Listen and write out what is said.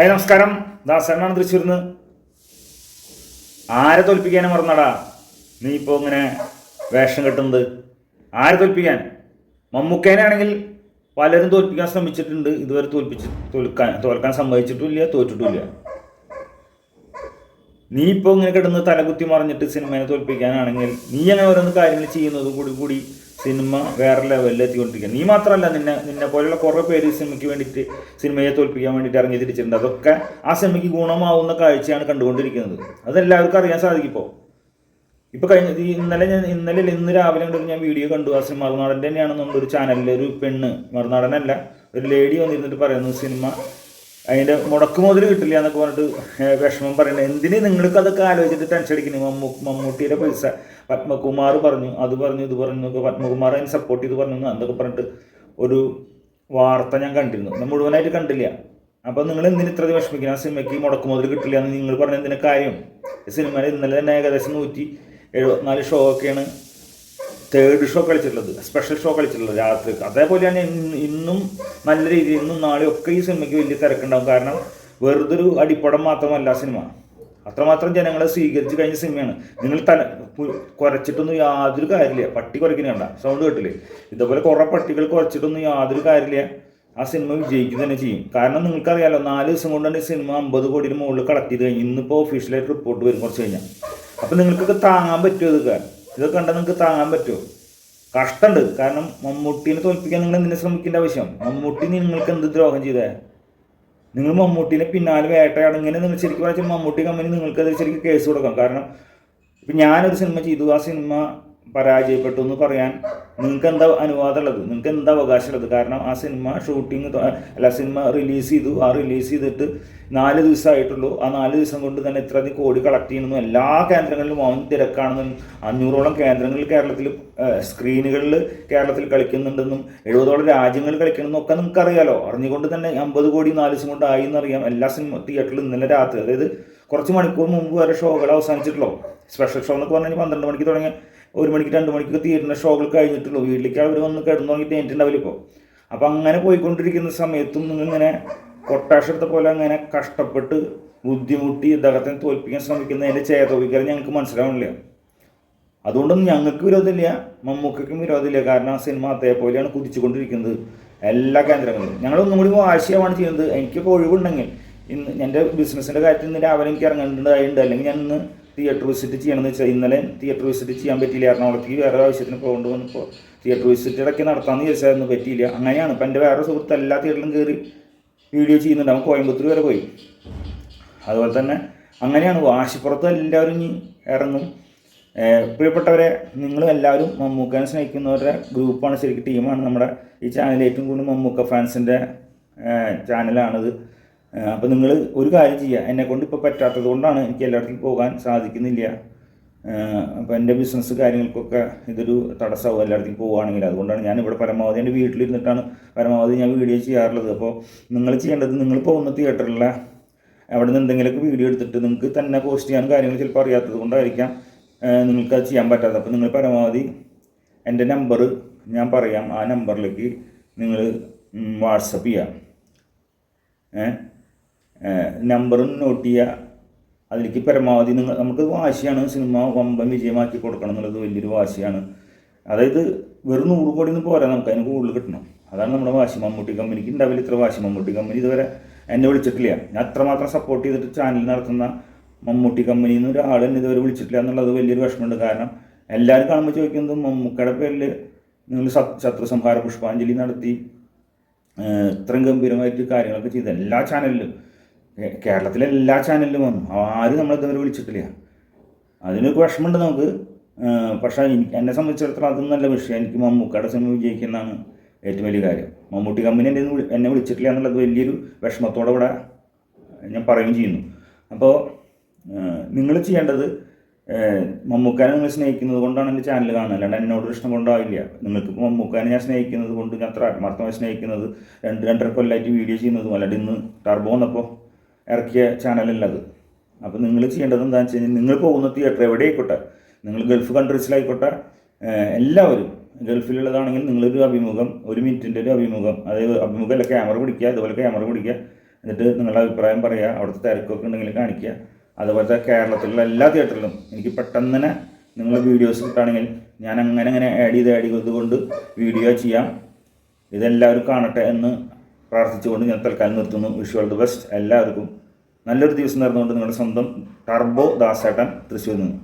Hi നമസ്കാരം. ദാസനാണ് തൃശ്ശൂരിൽ നിന്ന് ആരെ തോൽപ്പിക്കാനും മറന്നടാ? നീ ഇപ്പോൾ ഇങ്ങനെ വേഷം കെട്ടുന്നത്. ആരെ തോൽപ്പിക്കാൻ? മമ്മൂക്കേനാണെങ്കിൽ പലരും തോൽപ്പിക്കാൻ ശ്രമിച്ചിട്ടുണ്ട്. ഇതുവരെ തോൽപ്പിച്ച് തോൽക്കാൻ തോൽക്കാൻ സമ്മതിച്ചിട്ടുമില്ല തോറ്റിട്ടുമില്ല നീ ഇപ്പോൾ ഇങ്ങനെ കിടന്ന് തലകുത്തി മറിഞ്ഞിട്ട് സിനിമയെ തോൽപ്പിക്കാനാണെങ്കിൽ നീ അങ്ങനെ ഓരോന്ന് കാര്യങ്ങൾ ചെയ്യുന്നത് കൂടി കൂടി സിനിമ വേറെ ലെവലിൽ എത്തിക്കൊണ്ടിരിക്കുക നീ മാത്രമല്ല നിന്നെ നിന്നെ പോലെയുള്ള കുറേ പേര് സിനിമയ്ക്ക് വേണ്ടിയിട്ട് സിനിമയെ തോൽപ്പിക്കാൻ വേണ്ടിയിട്ട് ഇറങ്ങി തിരിച്ചിട്ടുണ്ട്. അതൊക്കെ ആ സിനിമയ്ക്ക് ഗുണമാവുന്ന കാഴ്ചയാണ് കണ്ടുകൊണ്ടിരിക്കുന്നത്. അതെല്ലാവർക്കും അറിയാൻ സാധിക്കും ഇപ്പോൾ ഇപ്പൊ കഴിഞ്ഞ ഇന്നലെ ഞാൻ ഇന്നലെ ഇന്ന് രാവിലെ കണ്ടൊരു ഞാൻ വീഡിയോ കണ്ടു. ആ സിനിമ മറുനാടന്റെ തന്നെയാണെന്നുണ്ട്. ഒരു ചാനലിൽ ഒരു പെണ്ണ് മറുനാടനല്ല ഒരു ലേഡി വന്നിരുന്നിട്ട് പറയുന്നു സിനിമ അതിന്റെ മുടക്ക് മുതൽ കിട്ടില്ല എന്നൊക്കെ പറഞ്ഞിട്ട് വിഷമം പറയുന്നത് എന്തിന് നിങ്ങൾക്ക് അതൊക്കെ ആലോചിച്ചിട്ട് ടെൻഷൻ അടിക്കുന്നത് മമ്മൂ മമ്മൂട്ടിയുടെ പൈസ. പത്മകുമാർ പറഞ്ഞു അത് പറഞ്ഞു ഇത് പറഞ്ഞു പത്മകുമാർ അതിന് സപ്പോർട്ട് ചെയ്ത് പറഞ്ഞു എന്നൊക്കെ പറഞ്ഞിട്ട് ഒരു വാർത്ത ഞാൻ കണ്ടിരുന്നു. ഞാൻ മുഴുവനായിട്ട് കണ്ടില്ല. അപ്പോൾ നിങ്ങൾ എന്തിന് ഇത്ര വിഷമിക്കണം? ആ സിനിമയ്ക്ക് മുടക്ക് മുതൽ കിട്ടില്ല എന്ന് നിങ്ങൾ പറഞ്ഞ എന്തിനാ കാര്യം? സിനിമയിൽ ഇന്നലെ തന്നെ ഏകദേശം നൂറ്റി എഴുപത്തിനാല് ഷോ ഒക്കെയാണ് തേർഡ് ഷോ കളിച്ചിട്ടുള്ളത് സ്പെഷ്യൽ ഷോ കളിച്ചിട്ടുള്ളത് രാത്രി. അതേപോലെ തന്നെ ഇന്നും നല്ല രീതിയിൽ ഇന്നും നാളെയും ഒക്കെ ഈ സിനിമയ്ക്ക് വലിയ തിരക്കുണ്ടാവും. കാരണം വെറുതൊരു അടിപ്പടം മാത്രമല്ല സിനിമ അത്രമാത്രം ജനങ്ങളെ സ്വീകരിച്ച് കഴിഞ്ഞ സിനിമയാണ് നിങ്ങൾ തല കുറച്ചിട്ടൊന്നും യാതൊരു കാര്യമില്ല. പട്ടി കുറയ്ക്കുന്ന കണ്ട. സൗണ്ട് കേട്ടില്ലേ? ഇതേപോലെ കുറേ പട്ടികൾ കുറച്ചിട്ടൊന്നും യാതൊരു കാര്യമില്ല. ആ സിനിമ വിജയിക്കുക തന്നെ ചെയ്യും. കാരണം നിങ്ങൾക്കറിയാലോ നാല് ദിവസം കൊണ്ടാണ് ഈ സിനിമ അമ്പത് കോടിയുടെ മുകളിൽ കളക്ട് ചെയ്ത് കഴിഞ്ഞു ഇന്നിപ്പോൾ ഒഫീഷ്യലായിട്ട് റിപ്പോർട്ട് വരും കുറച്ച് കഴിഞ്ഞാൽ അപ്പം നിങ്ങൾക്കൊക്കെ താങ്ങാൻ പറ്റുമോ ഇതൊക്കെ? ഇതൊക്കെ കണ്ടാൽ നിങ്ങൾക്ക് താങ്ങാൻ പറ്റുമോ കഷ്ടമുണ്ട് കാരണം മമ്മൂട്ടീനെ തോൽപ്പിക്കാൻ നിങ്ങൾ എന്തിനെ ശ്രമിക്കേണ്ട ആവശ്യം? മമ്മൂട്ടി നിങ്ങൾക്ക് എന്ത് ദ്രോഹം ചെയ്തേ? നിങ്ങൾ മമ്മൂട്ടീനെ പിന്നാലെ വേട്ടയാണ് ഇങ്ങനെ നിങ്ങൾ ശരിക്കും പറഞ്ഞാൽ മമ്മൂട്ടി കമ്പനി നിങ്ങൾക്ക് ശരിക്കും കേസ് കൊടുക്കാം. കാരണം ഇപ്പം ഞാനൊരു സിനിമ ചെയ്തു. ആ സിനിമ പരാജയപ്പെട്ടു എന്ന് പറയാൻ നിങ്ങൾക്ക് എന്താ അനുവാദമുള്ളത്? നിങ്ങൾക്ക് എന്താ അവകാശമുള്ളത്? കാരണം ആ സിനിമ ഷൂട്ടിങ് അല്ല സിനിമ റിലീസ് ചെയ്തു. ആ റിലീസ് ചെയ്തിട്ട് നാല് ദിവസമായിട്ടുള്ളൂ. ആ നാല് ദിവസം കൊണ്ട് തന്നെ ഇത്രയധികം കോടി കളക്ട് ചെയ്യണമെന്നും എല്ലാ കേന്ദ്രങ്ങളിലും അവൻ തിരക്കാണെന്നും അഞ്ഞൂറോളം കേന്ദ്രങ്ങളിൽ കേരളത്തിൽ സ്ക്രീനുകളിൽ കേരളത്തിൽ കളിക്കുന്നുണ്ടെന്നും എഴുപതോളം രാജ്യങ്ങളിൽ കളിക്കണമെന്നും ഒക്കെ നിങ്ങൾക്ക് അറിയാലോ അറിഞ്ഞുകൊണ്ട് തന്നെ അമ്പത് കോടി നാല് ദിവസം കൊണ്ട് ആയി എന്നറിയാം. എല്ലാ സിനിമ തിയേറ്ററിലും ഇന്നലെ രാത്രി അതായത് കുറച്ച് മണിക്കൂർ മുമ്പ് വരെ ഷോകൾ അവസാനിച്ചിട്ടുള്ളൂ. സ്പെഷ്യൽ ഷോ എന്നൊക്കെ പറഞ്ഞാൽ പന്ത്രണ്ട് മണിക്ക് തുടങ്ങി. ഒരു മണിക്ക് രണ്ട് മണിക്ക് തീരുന്ന ഷോകൾ കഴിഞ്ഞിട്ടുള്ളൂ. വീട്ടിലേക്ക് അവർ വന്ന് കിടന്നു തുടങ്ങിയിട്ട് കഴിഞ്ഞിട്ടുണ്ടാവില്ല ഇപ്പോൾ അപ്പം അങ്ങനെ പോയിക്കൊണ്ടിരിക്കുന്ന സമയത്തും നിങ്ങളിങ്ങനെ കൊട്ടാശം എടുത്ത പോലെ അങ്ങനെ കഷ്ടപ്പെട്ട് ബുദ്ധിമുട്ടി ഇദ്ദേഹത്തെ തോൽപ്പിക്കാൻ ശ്രമിക്കുന്നതിന്റെ ചേതോവിക്കൽ ഞങ്ങൾക്ക് മനസ്സിലാവണില്ല. അതുകൊണ്ടൊന്നും ഞങ്ങൾക്ക് വിരോധമില്ല. മമ്മൂക്കും വിരോധമില്ല. കാരണം ആ സിനിമ അതേപോലെയാണ് കുതിച്ചുകൊണ്ടിരിക്കുന്നത് എല്ലാ കേന്ദ്രങ്ങളിലും. ഞങ്ങളൊന്നും കൂടി വാശിയാവാണ് ചെയ്യുന്നത്. എനിക്കൊക്കെ ഒഴിവുണ്ടെങ്കിൽ ഇന്ന് എന്റെ ബിസിനസ്സിന്റെ കാര്യത്തിൽ ഇന്ന് രാവിലെ എനിക്ക് ഇറങ്ങേണ്ടതായിട്ടുണ്ട്. അല്ലെങ്കിൽ ഞാൻ ഇന്ന് തിയേറ്റർ വിസിറ്റ് ചെയ്യണമെന്ന് വെച്ചാൽ ഇന്നലെ തിയേറ്റർ വിസിറ്റ് ചെയ്യാൻ പറ്റിയില്ല എറണാകുളത്തേക്ക് വേറെ ആവശ്യത്തിന് പോകേണ്ടി വന്നപ്പോൾ തിയേറ്റർ വിസിറ്റ് ഇടയ്ക്ക് നടത്താമെന്ന് ചോദിച്ചായിരുന്നു പറ്റിയില്ല. അങ്ങനെയാണ്. ഇപ്പം എന്റെ വേറെ സുഹൃത്ത് എല്ലാ തിയേറ്ററിലും കയറി വീഡിയോ ചെയ്യുന്നുണ്ട്. അവൻ കോയമ്പത്തൂർ വരെ പോയി. അതുപോലെ തന്നെ അങ്ങനെയാണ്. വാശിപ്പുറത്ത് എല്ലാവരും ഇനി ഇറങ്ങും. പ്രിയപ്പെട്ടവരെ നിങ്ങൾ എല്ലാവരും മമ്മൂക്കനെ സ്നേഹിക്കുന്നവരുടെ ഗ്രൂപ്പാണ്. ശരിക്കും ടീമാണ് നമ്മുടെ ഈ ചാനൽ ഏറ്റവും കൂടുതൽ മമ്മൂക്ക ഫാൻസിന്റെ ചാനലാണിത്. അപ്പോൾ നിങ്ങൾ ഒരു കാര്യം ചെയ്യുക എന്നെ കൊണ്ട് ഇപ്പോൾ പറ്റാത്തത് കൊണ്ടാണ് എനിക്ക് എല്ലായിടത്തും പോകാൻ സാധിക്കുന്നില്ല. അപ്പോൾ എന്റെ ബിസിനസ് കാര്യങ്ങൾക്കൊക്കെ ഇതൊരു തടസ്സമാവും എല്ലായിടത്തും പോവുകയാണെങ്കിൽ അതുകൊണ്ടാണ് ഞാൻ ഇവിടെ പരമാവധി എന്റെ വീട്ടിലിരുന്നിട്ടാണ് പരമാവധി ഞാൻ വീഡിയോ ചെയ്യാറുള്ളത്. അപ്പോൾ നിങ്ങൾ ചെയ്യേണ്ടത് നിങ്ങൾ പോകുന്ന തിയേറ്ററിലെ അവിടെ നിന്ന് എന്തെങ്കിലുമൊക്കെ വീഡിയോ എടുത്തിട്ട് നിങ്ങൾക്ക് തന്നെ പോസ്റ്റ് ചെയ്യാൻ കാര്യങ്ങൾ ചിലപ്പോൾ അറിയാത്തത് കൊണ്ടായിരിക്കാം നിങ്ങൾക്ക് അത് ചെയ്യാൻ പറ്റാത്തത്. അപ്പോൾ നിങ്ങൾ പരമാവധി എന്റെ നമ്പർ ഞാൻ പറയാം. ആ നമ്പറിലേക്ക് നിങ്ങൾ വാട്സപ്പ് ചെയ്യാം. ഏഹ് നമ്പറും നോട്ട് ചെയ്യുക. അതിലേക്ക് പരമാവധി നിങ്ങൾ നമുക്ക് വാശിയാണ്. സിനിമ വമ്പൻ വിജയമാക്കി കൊടുക്കണം എന്നുള്ളത് വലിയൊരു വാശിയാണ്. അതായത് വെറും നൂറ് കോടി നിന്ന് പോരാ നമുക്ക് അതിന് കൂടുതൽ കിട്ടണം. അതാണ് നമ്മുടെ വാശി മമ്മൂട്ടി കമ്പനിക്ക് ഉണ്ടാവില്ല ഇത്ര വാശി മമ്മൂട്ടി കമ്പനി ഇതുവരെ എന്നെ വിളിച്ചിട്ടില്ല. ഞാൻ അത്രമാത്രം സപ്പോർട്ട് ചെയ്തിട്ട് ചാനൽ നടത്തുന്ന മമ്മൂട്ടി കമ്പനിയിൽ നിന്ന് ഒരാൾ എന്നെ ഇതുവരെ വിളിച്ചിട്ടില്ല എന്നുള്ളത് വലിയൊരു വിഷമമുണ്ട്. കാരണം എല്ലാവരും കാണുമ്പോൾ ചോദിക്കുന്നത് മമ്മൂക്കയുടെ പേരിൽ നിങ്ങൾ ശത്രു സംഹാര പുഷ്പാഞ്ജലി നടത്തി ഇത്രയും ഗംഭീരമായിട്ട് കാര്യങ്ങളൊക്കെ ചെയ്ത് എല്ലാ ചാനലിലും കേരളത്തിലെ എല്ലാ ചാനലിലും വന്നു. ആരും നമ്മളിതുവരെ വിളിച്ചിട്ടില്ല. അതിനൊക്കെ വിഷമമുണ്ട് നമുക്ക്. പക്ഷേ എന്നെ സംബന്ധിച്ചിടത്തോളം അതും നല്ല വിഷയം. എനിക്ക് മമ്മൂക്കയുടെ സിനിമ വിജയിക്കുന്നതാണ് ഏറ്റവും വലിയ കാര്യം. മമ്മൂട്ടി കമ്പനി എന്റെ എന്നെ വിളിച്ചിട്ടില്ല എന്നുള്ളത് വലിയൊരു വിഷമത്തോടെ ഇവിടെ ഞാൻ പറയുകയും ചെയ്യുന്നു. അപ്പോൾ നിങ്ങൾ ചെയ്യേണ്ടത് മമ്മൂക്കാനെ നിങ്ങൾ സ്നേഹിക്കുന്നത് കൊണ്ടാണ് എന്റെ ചാനൽ കാണുന്നത്. അല്ലാണ്ട് എന്നോട് ഇഷ്ടം കൊണ്ടാവില്ല. നിങ്ങൾക്ക് മമ്മൂക്കാനെ ഞാൻ സ്നേഹിക്കുന്നത് കൊണ്ട് ഞാൻ അത്ര ആത്മാർത്ഥമായി സ്നേഹിക്കുന്നത് രണ്ട് രണ്ടര കൊല്ലമായിട്ട് വീഡിയോ ചെയ്യുന്നതും അല്ലാണ്ട് ഇന്ന് ടർബോ വന്നപ്പോൾ ഇറക്കിയ ചാനലല്ലത് അപ്പോൾ നിങ്ങൾ ചെയ്യേണ്ടത് എന്താണെന്ന് വെച്ച് കഴിഞ്ഞാൽ നിങ്ങൾ പോകുന്ന തിയേറ്റർ എവിടെ ആയിക്കോട്ടെ നിങ്ങൾ ഗൾഫ് കൺട്രീസിലായിക്കോട്ടെ എല്ലാവരും ഗൾഫിലുള്ളതാണെങ്കിൽ നിങ്ങളൊരു അഭിമുഖം ഒരു മിനിറ്റിന്റെ ഒരു അഭിമുഖം അതായത് അഭിമുഖമല്ല ക്യാമറ പിടിക്കുക അതുപോലെ ക്യാമറ പിടിക്കുക എന്നിട്ട് നിങ്ങളുടെ അഭിപ്രായം പറയുക അവിടുത്തെ തിരക്കൊക്കെ ഉണ്ടെങ്കിൽ കാണിക്കുക. അതുപോലത്തെ കേരളത്തിലുള്ള എല്ലാ തിയേറ്ററിലും എനിക്ക് പെട്ടെന്ന് തന്നെ നിങ്ങളുടെ വീഡിയോസ് കിട്ടുകയാണെങ്കിൽ ഞാൻ അങ്ങനെ അങ്ങനെ ആഡ് ചെയ്ത് ആഡ് ചെയ്തുകൊണ്ട് വീഡിയോ ചെയ്യാം. ഇതെല്ലാവരും കാണട്ടെ എന്ന് പ്രാർത്ഥിച്ചുകൊണ്ട് ഞാൻ തൽക്കാലം നിർത്തുന്നു. വിഷ് ഓൾ ദി ബെസ്റ്റ് എല്ലാവർക്കും നല്ലൊരു ദിവസം നേർന്നുകൊണ്ട് നിങ്ങളുടെ സ്വന്തം ടർബോ ദാസേട്ടൻ തൃശ്ശൂരിൽ നിന്ന്.